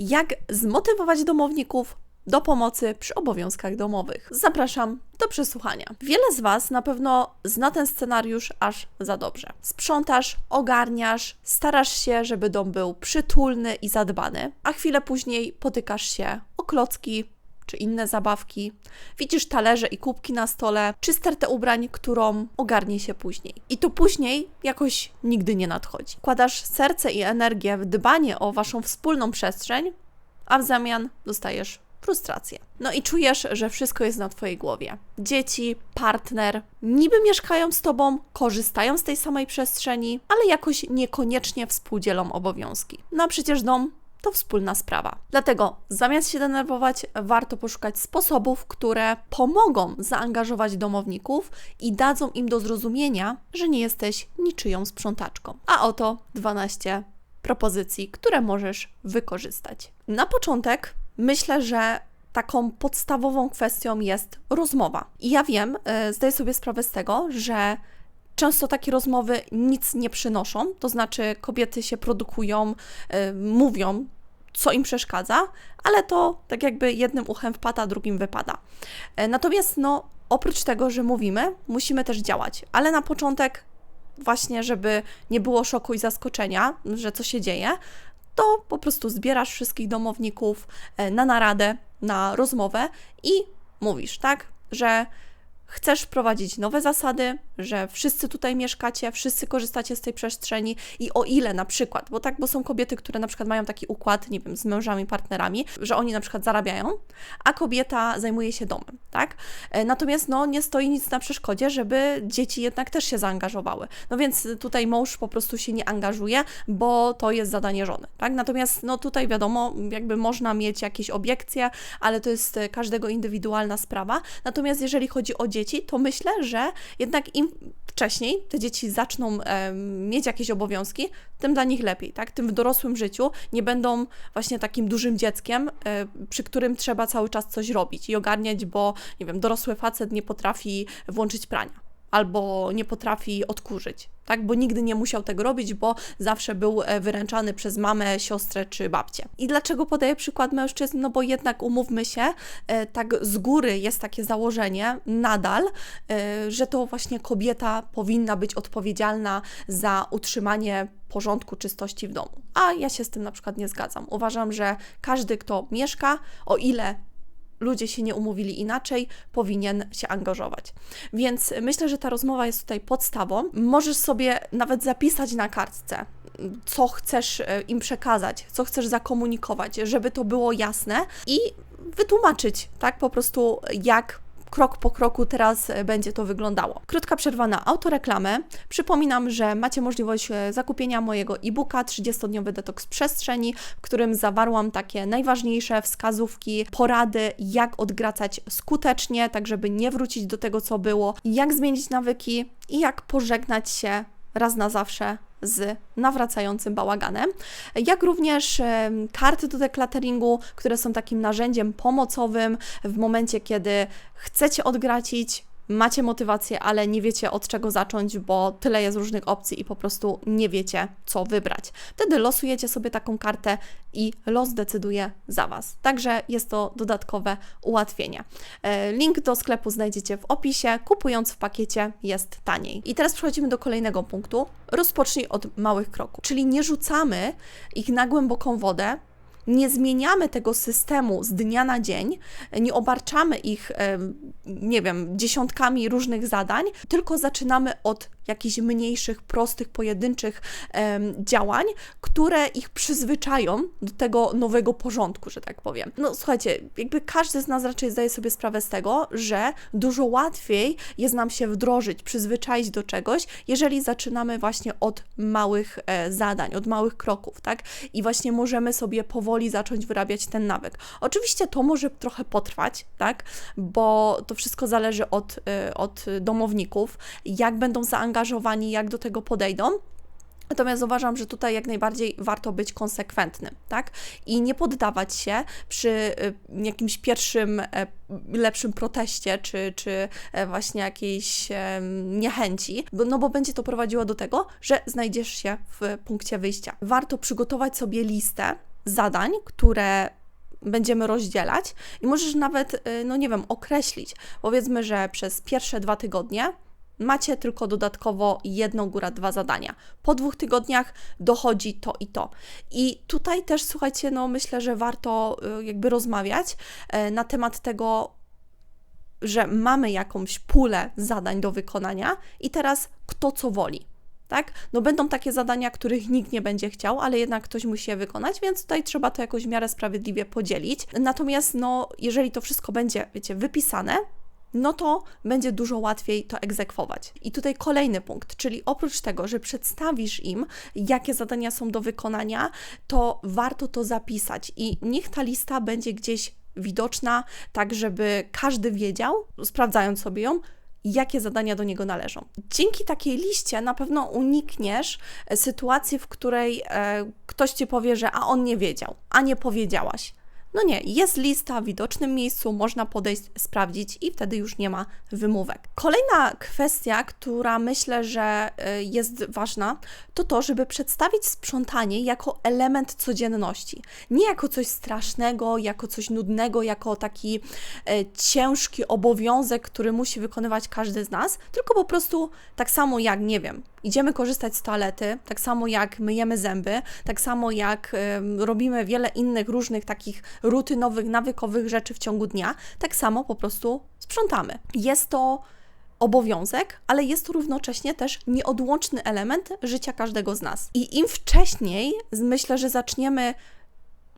jak zmotywować domowników do pomocy przy obowiązkach domowych. Zapraszam do przesłuchania. Wiele z Was na pewno zna ten scenariusz aż za dobrze. Sprzątasz, ogarniasz, starasz się, żeby dom był przytulny i zadbany, a chwilę później potykasz się o klocki, czy inne zabawki. Widzisz talerze i kubki na stole, czy stertę ubrań, którą ogarnie się później. I to później jakoś nigdy nie nadchodzi. Kładasz serce i energię w dbanie o waszą wspólną przestrzeń, a w zamian dostajesz frustrację. No i czujesz, że wszystko jest na Twojej głowie. Dzieci, partner niby mieszkają z Tobą, korzystają z tej samej przestrzeni, ale jakoś niekoniecznie współdzielą obowiązki. No a przecież dom to wspólna sprawa. Dlatego zamiast się denerwować, warto poszukać sposobów, które pomogą zaangażować domowników i dadzą im do zrozumienia, że nie jesteś niczyją sprzątaczką. A oto 12 propozycji, które możesz wykorzystać. Na początek myślę, że taką podstawową kwestią jest rozmowa. I ja wiem, yy, zdaję sobie sprawę z tego, że często takie rozmowy nic nie przynoszą, to znaczy kobiety się produkują, yy, mówią, co im przeszkadza, ale to tak jakby jednym uchem wpada, drugim wypada. Yy, natomiast no, oprócz tego, że mówimy, musimy też działać, ale na początek właśnie, żeby nie było szoku i zaskoczenia, że co się dzieje, to po prostu zbierasz wszystkich domowników e, na naradę, na rozmowę i mówisz, tak, że chcesz wprowadzić nowe zasady, że wszyscy tutaj mieszkacie, wszyscy korzystacie z tej przestrzeni i o ile na przykład, bo tak, bo są kobiety, które na przykład mają taki układ, nie wiem, z mężami, partnerami, że oni na przykład zarabiają, a kobieta zajmuje się domem, tak? E, natomiast no nie stoi nic na przeszkodzie, żeby dzieci jednak też się zaangażowały. No więc tutaj mąż po prostu się nie angażuje, bo to jest zadanie żony, tak? Natomiast no tutaj wiadomo, jakby można mieć jakieś obiekcje, ale to jest każdego indywidualna sprawa. Natomiast jeżeli chodzi o dzieci, to myślę, że jednak im wcześniej te dzieci zaczną mieć jakieś obowiązki, tym dla nich lepiej, tak? Tym w dorosłym życiu nie będą właśnie takim dużym dzieckiem, e, przy którym trzeba cały czas coś robić i ogarniać, bo nie wiem, dorosły facet nie potrafi włączyć prania albo nie potrafi odkurzyć, tak? Bo nigdy nie musiał tego robić, bo zawsze był e, wyręczany przez mamę, siostrę czy babcię. I dlaczego podaję przykład mężczyzn? No bo jednak umówmy się, e, tak z góry jest takie założenie nadal, e, że to właśnie kobieta powinna być odpowiedzialna za utrzymanie porządku, czystości w domu. A ja się z tym na przykład nie zgadzam. Uważam, że każdy, kto mieszka, o ile ludzie się nie umówili inaczej, powinien się angażować. Więc myślę, że ta rozmowa jest tutaj podstawą. Możesz sobie nawet zapisać na kartce, co chcesz e, im przekazać, co chcesz zakomunikować, żeby to było jasne i wytłumaczyć, tak, po prostu jak krok po kroku teraz e, będzie to wyglądało. Krótka przerwa na autoreklamę. Przypominam, że macie możliwość e, zakupienia mojego e-booka 30-dniowy detoks przestrzeni, w którym zawarłam takie najważniejsze wskazówki, porady, jak odgracać skutecznie, tak żeby nie wrócić do tego, co było, jak zmienić nawyki i jak pożegnać się raz na zawsze z nawracającym bałaganem, jak również karty do declutteringu, które są takim narzędziem pomocowym w momencie, kiedy chcecie odgracić macie motywację, ale nie wiecie od czego zacząć, bo tyle jest różnych opcji i po prostu nie wiecie, co wybrać. Wtedy losujecie sobie taką kartę i los decyduje za Was. Także jest to dodatkowe ułatwienie. E, link do sklepu znajdziecie w opisie. Kupując w pakiecie jest taniej. I teraz przechodzimy do kolejnego punktu. Rozpocznij od małych kroków, czyli nie rzucamy ich na głęboką wodę, nie zmieniamy tego systemu z dnia na dzień, nie obarczamy ich, nie wiem, dziesiątkami różnych zadań, tylko zaczynamy od jakichś mniejszych, prostych, pojedynczych działań, które ich przyzwyczają do tego nowego porządku, że tak powiem. No słuchajcie, jakby każdy z nas raczej zdaje sobie sprawę z tego, że dużo łatwiej jest nam się wdrożyć, przyzwyczaić do czegoś, jeżeli zaczynamy właśnie od małych e, zadań, od małych kroków, tak? I właśnie możemy sobie powoli zacząć wyrabiać ten nawyk. Oczywiście to może trochę potrwać, tak? Bo to wszystko zależy od, e, od domowników, jak będą zaangażowani zaangażowani, jak do tego podejdą. Natomiast uważam, że tutaj jak najbardziej warto być konsekwentnym, tak? I nie poddawać się przy y, jakimś pierwszym e, lepszym proteście, czy, czy e, właśnie jakiejś niechęci, no bo będzie to prowadziło do tego, że znajdziesz się w punkcie wyjścia. Warto przygotować sobie listę zadań, które będziemy rozdzielać i możesz nawet, y, no nie wiem, określić. Powiedzmy, że przez pierwsze dwa tygodnie macie tylko dodatkowo jedno, góra dwa zadania. Po dwóch tygodniach dochodzi to i to. I tutaj też, słuchajcie, no myślę, że warto y, jakby rozmawiać y, na temat tego, że mamy jakąś pulę zadań do wykonania i teraz kto co woli. Tak? No będą takie zadania, których nikt nie będzie chciał, ale jednak ktoś musi je wykonać, więc tutaj trzeba to jakoś w miarę sprawiedliwie podzielić. Natomiast no, jeżeli to wszystko będzie, wiecie, wypisane, no to będzie dużo łatwiej to egzekwować. I tutaj kolejny punkt, czyli oprócz tego, że przedstawisz im, jakie zadania są do wykonania, to warto to zapisać i niech ta lista będzie gdzieś widoczna, tak żeby każdy wiedział, sprawdzając sobie ją, jakie zadania do niego należą. Dzięki takiej liście na pewno unikniesz e, sytuacji, w której e, ktoś ci powie, że a on nie wiedział, a nie powiedziałaś. No nie, jest lista w widocznym miejscu, można podejść, sprawdzić i wtedy już nie ma wymówek. Kolejna kwestia, która myślę, że y, jest ważna, to to, żeby przedstawić sprzątanie jako element codzienności. Nie jako coś strasznego, jako coś nudnego, jako taki y, ciężki obowiązek, który musi wykonywać każdy z nas, tylko po prostu tak samo jak, nie wiem, idziemy korzystać z toalety, tak samo jak myjemy zęby, tak samo jak robimy wiele innych różnych takich rutynowych, nawykowych rzeczy w ciągu dnia, tak samo po prostu sprzątamy. Jest to obowiązek, ale jest to równocześnie też nieodłączny element życia każdego z nas. I im wcześniej myślę, że zaczniemy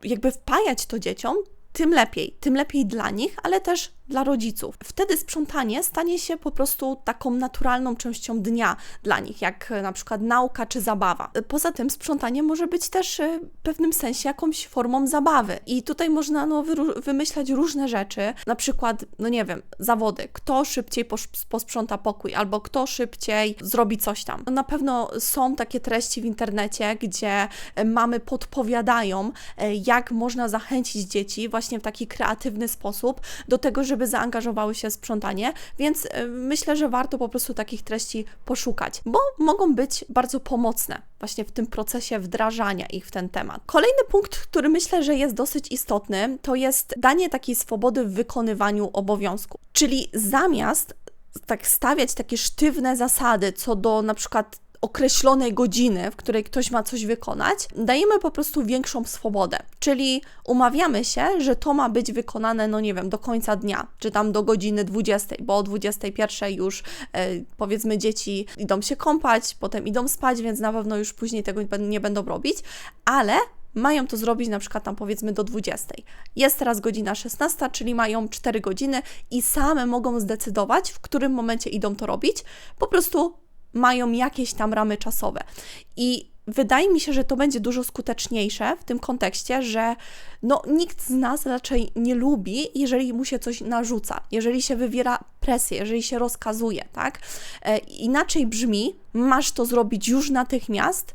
jakby wpajać to dzieciom, tym lepiej. Tym lepiej dla nich, ale też dla rodziców. Wtedy sprzątanie stanie się po prostu taką naturalną częścią dnia dla nich, jak na przykład nauka czy zabawa. Poza tym sprzątanie może być też w pewnym sensie jakąś formą zabawy. I tutaj można no, wymyślać różne rzeczy, na przykład, no nie wiem, zawody. Kto szybciej posprząta pokój, albo kto szybciej zrobi coś tam. Na pewno są takie treści w internecie, gdzie e, mamy podpowiadają, e, jak można zachęcić dzieci właśnie w taki kreatywny sposób do tego, żeby żeby zaangażowały się w sprzątanie, więc e, myślę, że warto po prostu takich treści poszukać, bo mogą być bardzo pomocne właśnie w tym procesie wdrażania ich w ten temat. Kolejny punkt, który myślę, że jest dosyć istotny, to jest danie takiej swobody w wykonywaniu obowiązku. Czyli zamiast tak stawiać takie sztywne zasady co do na przykład określonej godziny, w której ktoś ma coś wykonać, dajemy po prostu większą swobodę. Czyli umawiamy się, że to ma być wykonane, no nie wiem, do końca dnia, czy tam do godziny 20, bo o 21 już e, powiedzmy dzieci idą się kąpać, potem idą spać, więc na pewno już później tego nie będą robić, ale mają to zrobić na przykład tam powiedzmy do 20. Jest teraz godzina 16, czyli mają 4 godziny i same mogą zdecydować, w którym momencie idą to robić. Po prostu mają jakieś tam ramy czasowe. I wydaje mi się, że to będzie dużo skuteczniejsze w tym kontekście, że no, nikt z nas raczej nie lubi, jeżeli mu się coś narzuca, jeżeli się wywiera presję, jeżeli się rozkazuje, tak? E, inaczej brzmi, masz to zrobić już natychmiast,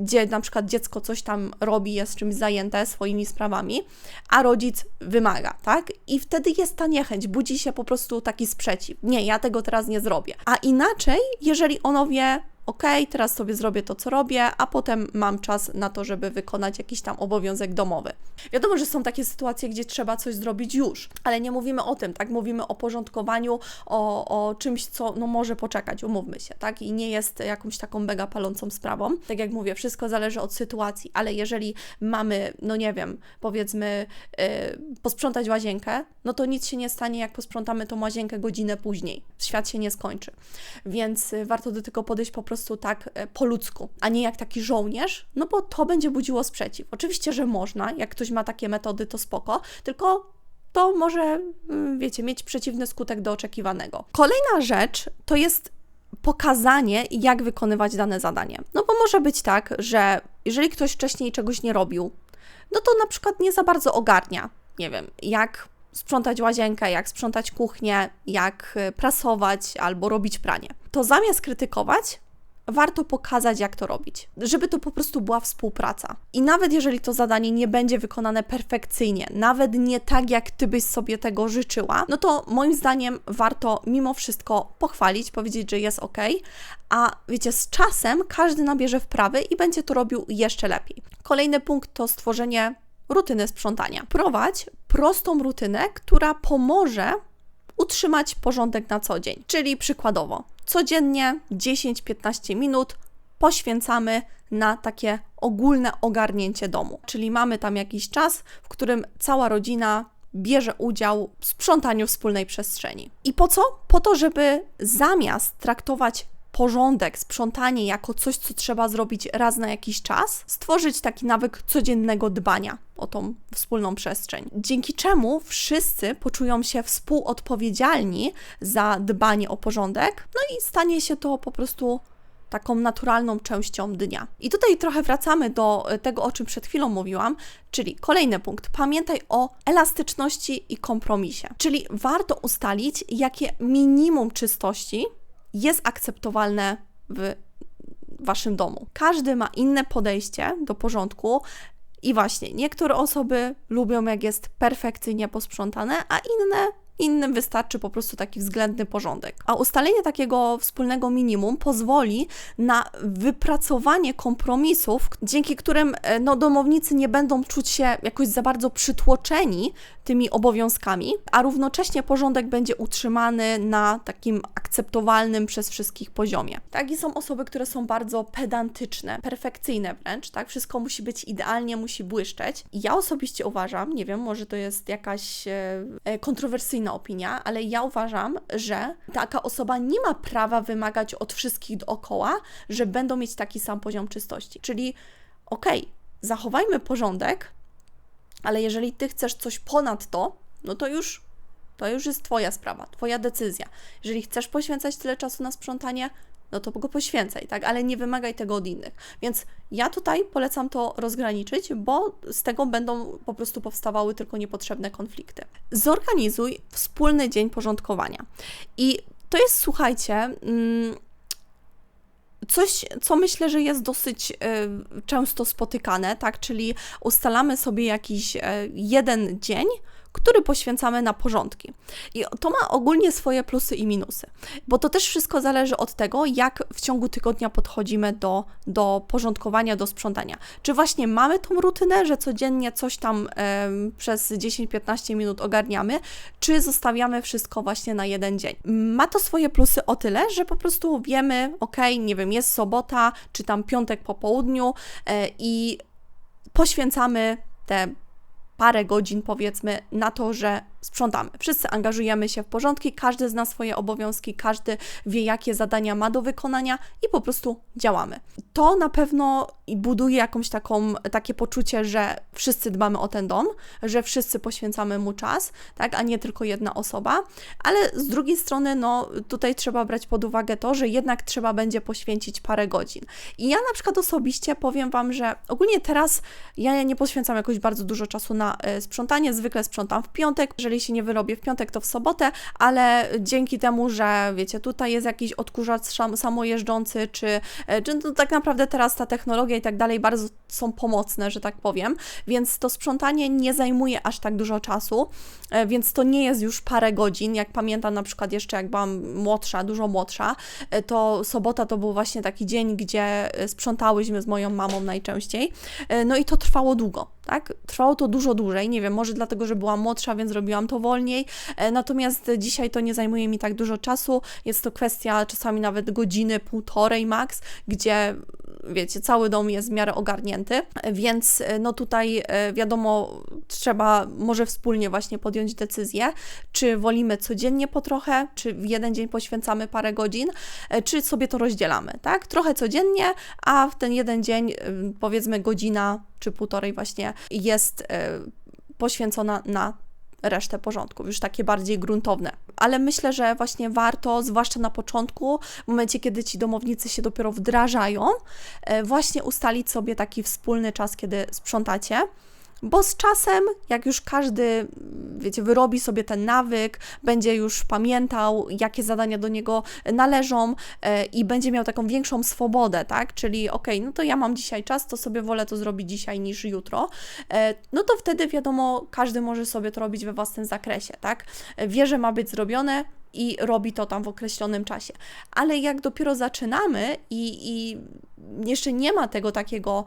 gdzie na przykład dziecko coś tam robi, jest czymś zajęte swoimi sprawami, a rodzic wymaga, tak? I wtedy jest ta niechęć, budzi się po prostu taki sprzeciw. Nie, ja tego teraz nie zrobię. A inaczej, jeżeli ono wie, ok, teraz sobie zrobię to, co robię, a potem mam czas na to, żeby wykonać jakiś tam obowiązek domowy. Wiadomo, że są takie sytuacje, gdzie trzeba coś zrobić już, ale nie mówimy o tym, tak? Mówimy o porządkowaniu, o, o czymś, co no, może poczekać, umówmy się, tak? I nie jest jakąś taką mega palącą sprawą. Tak jak mówię, wszystko zależy od sytuacji, ale jeżeli mamy, no nie wiem, powiedzmy, yy, posprzątać łazienkę, no to nic się nie stanie, jak posprzątamy tą łazienkę godzinę później. Świat się nie skończy. Więc warto do tego podejść po prostu tak e, po ludzku, a nie jak taki żołnierz, no bo to będzie budziło sprzeciw. Oczywiście, że można, jak ktoś ma takie metody, to spoko, tylko to może, mm, wiecie, mieć przeciwny skutek do oczekiwanego. Kolejna rzecz to jest pokazanie, jak wykonywać dane zadanie. No bo może być tak, że jeżeli ktoś wcześniej czegoś nie robił, no to na przykład nie za bardzo ogarnia, nie wiem, jak sprzątać łazienkę, jak sprzątać kuchnię, jak e, prasować albo robić pranie. To zamiast krytykować, warto pokazać, jak to robić, żeby to po prostu była współpraca. I nawet jeżeli to zadanie nie będzie wykonane perfekcyjnie, nawet nie tak, jak ty byś sobie tego życzyła, no to moim zdaniem warto mimo wszystko pochwalić, powiedzieć, że jest ok, a wiecie, z czasem każdy nabierze wprawy i będzie to robił jeszcze lepiej. Kolejny punkt to stworzenie rutyny sprzątania. Prowadź prostą rutynę, która pomoże utrzymać porządek na co dzień. Czyli przykładowo, codziennie 10-15 minut poświęcamy na takie ogólne ogarnięcie domu. Czyli mamy tam jakiś czas, w którym cała rodzina bierze udział w sprzątaniu wspólnej przestrzeni. I po co? Po to, żeby zamiast traktować porządek, sprzątanie jako coś, co trzeba zrobić raz na jakiś czas, stworzyć taki nawyk codziennego dbania o tą wspólną przestrzeń. Dzięki czemu wszyscy poczują się współodpowiedzialni za dbanie o porządek, no i stanie się to po prostu taką naturalną częścią dnia. I tutaj trochę wracamy do tego, o czym przed chwilą mówiłam, czyli kolejny punkt. Pamiętaj o elastyczności i kompromisie. Czyli warto ustalić, jakie minimum czystości jest akceptowalne w waszym domu. Każdy ma inne podejście do porządku. I właśnie, niektóre osoby lubią, jak jest perfekcyjnie posprzątane, a inne Innym wystarczy po prostu taki względny porządek. A ustalenie takiego wspólnego minimum pozwoli na wypracowanie kompromisów, dzięki którym e, no, domownicy nie będą czuć się jakoś za bardzo przytłoczeni tymi obowiązkami, a równocześnie porządek będzie utrzymany na takim akceptowalnym przez wszystkich poziomie. Tak, i są osoby, które są bardzo pedantyczne, perfekcyjne wręcz, tak? Wszystko musi być idealnie, musi błyszczeć. Ja osobiście uważam, nie wiem, może to jest jakaś e, kontrowersyjna opinia, ale ja uważam, że taka osoba nie ma prawa wymagać od wszystkich dookoła, że będą mieć taki sam poziom czystości. Czyli okej, okay, zachowajmy porządek, ale jeżeli ty chcesz coś ponad to, no to już to już jest Twoja sprawa, Twoja decyzja. Jeżeli chcesz poświęcać tyle czasu na sprzątanie, no to go poświęcaj, tak? Ale nie wymagaj tego od innych. Więc ja tutaj polecam to rozgraniczyć, bo z tego będą po prostu powstawały tylko niepotrzebne konflikty. Zorganizuj wspólny dzień porządkowania. I to jest, słuchajcie, mm, coś, co myślę, że jest dosyć y, często spotykane, tak? Czyli ustalamy sobie jakiś y, jeden dzień, który poświęcamy na porządki. I to ma ogólnie swoje plusy i minusy, bo to też wszystko zależy od tego, jak w ciągu tygodnia podchodzimy do, do porządkowania, do sprzątania. Czy właśnie mamy tą rutynę, że codziennie coś tam e, przez 10-15 minut ogarniamy, czy zostawiamy wszystko właśnie na jeden dzień. Ma to swoje plusy o tyle, że po prostu wiemy, ok, nie wiem, jest sobota, czy tam piątek po południu e, i poświęcamy te parę godzin, powiedzmy, na to, że sprzątamy. Wszyscy angażujemy się w porządki, każdy zna swoje obowiązki, każdy wie, jakie zadania ma do wykonania i po prostu działamy. To na pewno buduje jakąś taką, takie poczucie, że wszyscy dbamy o ten dom, że wszyscy poświęcamy mu czas, tak, a nie tylko jedna osoba, ale z drugiej strony, no tutaj trzeba brać pod uwagę to, że jednak trzeba będzie poświęcić parę godzin. I ja na przykład osobiście powiem Wam, że ogólnie teraz ja nie poświęcam jakoś bardzo dużo czasu na y, sprzątanie, zwykle sprzątam w piątek, że jeżeli się nie wyrobię w piątek, to w sobotę, ale dzięki temu, że wiecie, tutaj jest jakiś odkurzacz samojeżdżący, czy, e, czy to tak naprawdę teraz ta technologia i tak dalej bardzo są pomocne, że tak powiem, więc to sprzątanie nie zajmuje aż tak dużo czasu, e, więc to nie jest już parę godzin, jak pamiętam na przykład jeszcze jak byłam młodsza, dużo młodsza, e, to sobota to był właśnie taki dzień, gdzie sprzątałyśmy z moją mamą najczęściej, no i to trwało długo, tak? Trwało to dużo dłużej, nie wiem, może dlatego, że byłam młodsza, więc robiłam to wolniej, e, natomiast dzisiaj to nie zajmuje mi tak dużo czasu, jest to kwestia czasami nawet godziny, półtorej max, gdzie wiecie, cały dom jest w miarę ogarnięty, więc e, no tutaj e, wiadomo, trzeba może wspólnie właśnie podjąć decyzję, czy wolimy codziennie po trochę, czy w jeden dzień poświęcamy parę godzin, czy sobie to rozdzielamy, tak? Trochę codziennie, a w ten jeden dzień powiedzmy godzina czy półtorej właśnie jest poświęcona na resztę porządków, już takie bardziej gruntowne. Ale myślę, że właśnie warto, zwłaszcza na początku, w momencie, kiedy ci domownicy się dopiero wdrażają, e, właśnie ustalić sobie taki wspólny czas, kiedy sprzątacie Bo z czasem, jak już każdy, wiecie, wyrobi sobie ten nawyk, będzie już pamiętał, jakie zadania do niego należą e, i będzie miał taką większą swobodę, tak? Czyli okej, okay, no to ja mam dzisiaj czas, to sobie wolę to zrobić dzisiaj niż jutro. E, no to wtedy wiadomo, każdy może sobie to robić we własnym zakresie, tak? Wie, że ma być zrobione, i robi to tam w określonym czasie. Ale jak dopiero zaczynamy i, i jeszcze nie ma tego takiego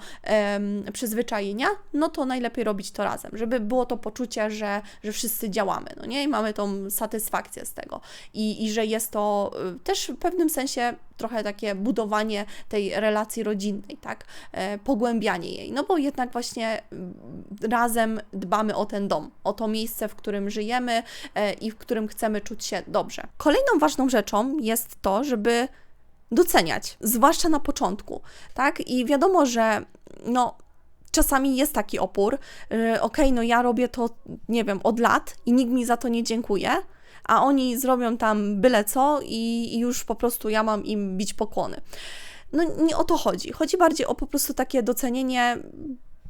um, przyzwyczajenia, no to najlepiej robić to razem, żeby było to poczucie, że, że wszyscy działamy, no nie? I mamy tą satysfakcję z tego. I, i że jest to y, też w pewnym sensie trochę takie budowanie tej relacji rodzinnej, tak? E, pogłębianie jej, no bo jednak właśnie mm, razem dbamy o ten dom, o to miejsce, w którym żyjemy e, i w którym chcemy czuć się dobrze. Kolejną ważną rzeczą jest to, żeby doceniać, zwłaszcza na początku, tak? I wiadomo, że no, czasami jest taki opór, okej, okay, no ja robię to, nie wiem, od lat i nikt mi za to nie dziękuje, a oni zrobią tam byle co i, już po prostu ja mam im bić pokłony. No nie o to chodzi. Chodzi bardziej o po prostu takie docenienie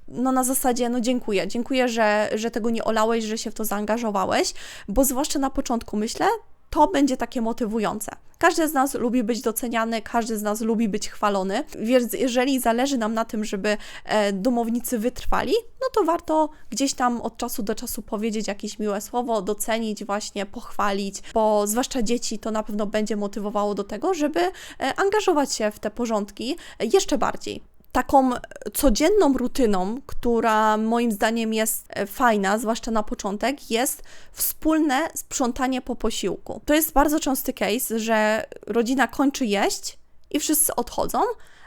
no na zasadzie, no dziękuję, dziękuję, że, że tego nie olałeś, że się w to zaangażowałeś, bo zwłaszcza na początku myślę, to będzie takie motywujące. Każdy z nas lubi być doceniany, każdy z nas lubi być chwalony, więc jeżeli zależy nam na tym, żeby e, domownicy wytrwali, no to warto gdzieś tam od czasu do czasu powiedzieć jakieś miłe słowo, docenić, właśnie pochwalić, bo zwłaszcza dzieci to na pewno będzie motywowało do tego, żeby e, angażować się w te porządki jeszcze bardziej taką codzienną rutyną, która moim zdaniem jest e, fajna, zwłaszcza na początek, jest wspólne sprzątanie po posiłku. To jest bardzo częsty case, że rodzina kończy jeść i wszyscy odchodzą,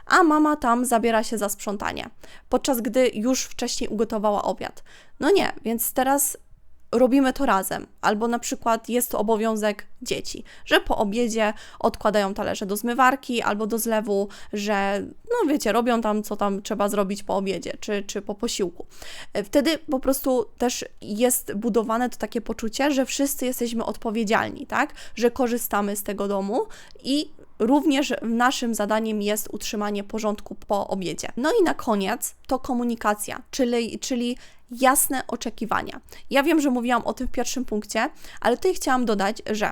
a mama tam zabiera się za sprzątanie, podczas gdy już wcześniej ugotowała obiad. No nie, więc teraz robimy to razem, albo na przykład jest to obowiązek dzieci, że po obiedzie odkładają talerze do zmywarki albo do zlewu, że no wiecie, robią tam co tam trzeba zrobić po obiedzie czy, czy po posiłku. E, wtedy po prostu też jest budowane to takie poczucie, że wszyscy jesteśmy odpowiedzialni, tak, że korzystamy z tego domu i Również naszym zadaniem jest utrzymanie porządku po obiedzie. No i na koniec to komunikacja, czyli, czyli jasne oczekiwania. Ja wiem, że mówiłam o tym w pierwszym punkcie, ale tutaj chciałam dodać, że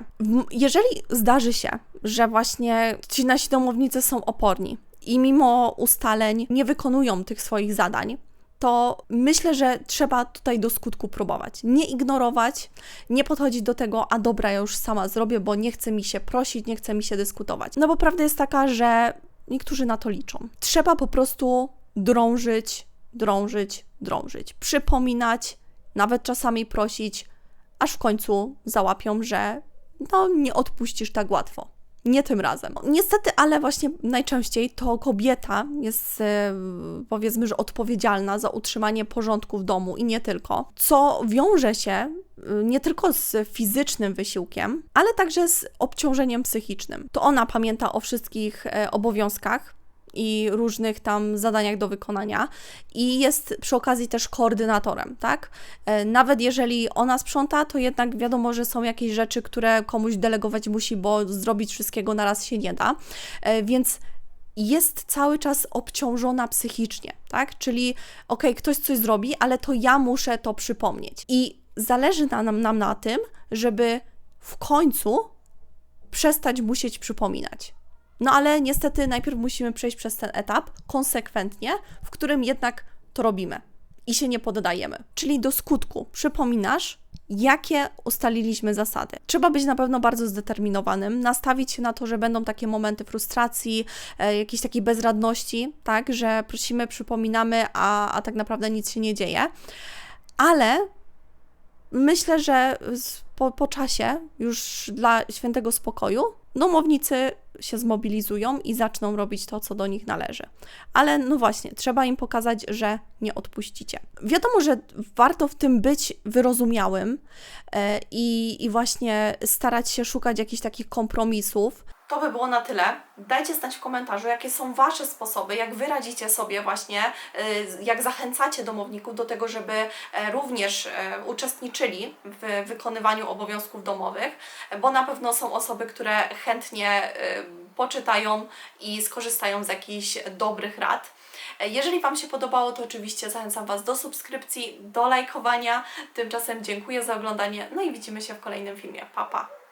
jeżeli zdarzy się, że właśnie ci nasi domownicy są oporni i mimo ustaleń nie wykonują tych swoich zadań, to myślę, że trzeba tutaj do skutku próbować. Nie ignorować, nie podchodzić do tego, a dobra, ja już sama zrobię, bo nie chce mi się prosić, nie chce mi się dyskutować. No bo prawda jest taka, że niektórzy na to liczą. Trzeba po prostu drążyć, drążyć, drążyć, przypominać, nawet czasami prosić, aż w końcu załapią, że no nie odpuścisz tak łatwo. Nie tym razem. Niestety, ale właśnie najczęściej to kobieta jest, e, powiedzmy, że odpowiedzialna za utrzymanie porządku w domu i nie tylko, co wiąże się e, nie tylko z fizycznym wysiłkiem, ale także z obciążeniem psychicznym. To ona pamięta o wszystkich e, obowiązkach, i różnych tam zadaniach do wykonania i jest przy okazji też koordynatorem, tak? E, nawet jeżeli ona sprząta, to jednak wiadomo, że są jakieś rzeczy, które komuś delegować musi, bo zrobić wszystkiego na raz się nie da, e, więc jest cały czas obciążona psychicznie, tak? Czyli okej, okay, ktoś coś zrobi, ale to ja muszę to przypomnieć. I zależy nam, nam na tym, żeby w końcu przestać musieć przypominać. No ale niestety najpierw musimy przejść przez ten etap konsekwentnie, w którym jednak to robimy i się nie poddajemy. Czyli do skutku przypominasz, jakie ustaliliśmy zasady. Trzeba być na pewno bardzo zdeterminowanym, nastawić się na to, że będą takie momenty frustracji, e, jakiejś takiej bezradności, tak, że prosimy, przypominamy, a, a tak naprawdę nic się nie dzieje. Ale myślę, że po, po czasie, już dla świętego spokoju, domownicy się zmobilizują i zaczną robić to, co do nich należy. Ale no właśnie, trzeba im pokazać, że nie odpuścicie. Wiadomo, że warto w tym być wyrozumiałym e, i, i właśnie starać się szukać jakichś takich kompromisów, to by było na tyle. Dajcie znać w komentarzu, jakie są Wasze sposoby, jak Wy radzicie sobie właśnie, y, jak zachęcacie domowników do tego, żeby e, również e, uczestniczyli w wykonywaniu obowiązków domowych, bo na pewno są osoby, które chętnie y, poczytają i skorzystają z jakichś dobrych rad. Jeżeli Wam się podobało, to oczywiście zachęcam Was do subskrypcji, do lajkowania. Tymczasem dziękuję za oglądanie, no i widzimy się w kolejnym filmie. Pa, pa!